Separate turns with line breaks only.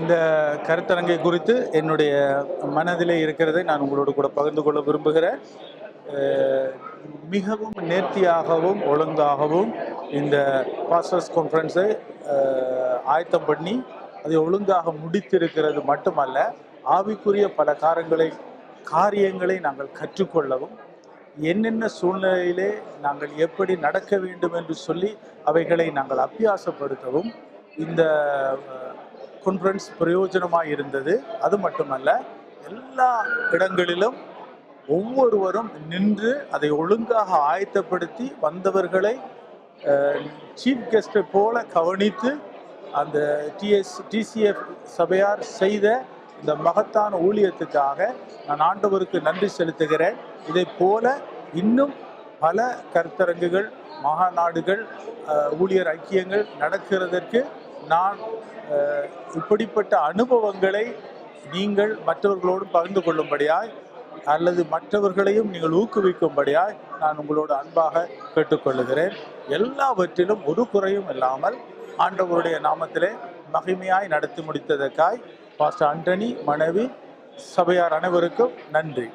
இந்த கருத்தரங்கை குறித்து என்னுடைய மனதிலே இருக்கிறதை நான் உங்களோடு கூட பகிர்ந்து கொள்ள விரும்புகிறேன். மிகவும் நேர்த்தியாகவும் ஒழுங்காகவும் இந்த பாஸ்டர்ஸ் கான்ஃபரன்ஸை ஆயத்தம் பண்ணி அதை ஒழுங்காக முடித்திருக்கிறது மட்டுமல்ல ஆவிக்குரிய பல காரங்களை காரியங்களை நாங்கள் கற்றுக்கொள்ளவும் என்னென்ன சூழ்நிலையிலே நாங்கள் எப்படி நடக்க வேண்டும் என்று சொல்லி அவைகளை நாங்கள் அபியாசப்படுத்தவும் இந்த கான்ஃபரன்ஸ் பிரயோஜனமாக இருந்தது. அது மட்டுமல்ல எல்லா இடங்களிலும் ஒவ்வொருவரும் நின்று அதை ஒழுங்காக ஆயத்தப்படுத்தி வந்தவர்களை சீஃப் கெஸ்ட்டை போல கவனித்து அந்த டிஎஸ் டிசிஎஃப் சபையார் செய்த இந்த மகத்தான ஊழியத்துக்காக நான் ஆண்டவருக்கு நன்றி செலுத்துகிறேன். இதை போல இன்னும் பல கருத்தரங்குகள் மகாநாடுகள் ஊழியர் ஐக்கியங்கள் நடக்கிறதற்கு நான் இப்படிப்பட்ட அனுபவங்களை நீங்கள் மற்றவர்களோடு பகிர்ந்து கொள்ளும்படியாய் அல்லது மற்றவர்களையும் நீங்கள் ஊக்குவிக்கும்படியாய் நான் உங்களோடு அன்பாக கேட்டுக்கொள்ளுகிறேன். எல்லாவற்றிலும் ஒரு குறையும் இல்லாமல் ஆண்டவருடைய நாமத்திலே மகிமையாய் நடத்தி முடித்ததற்காய் பாஸ்டர் ஆண்டனி மனைவி சபையார் அனைவருக்கும் நன்றி.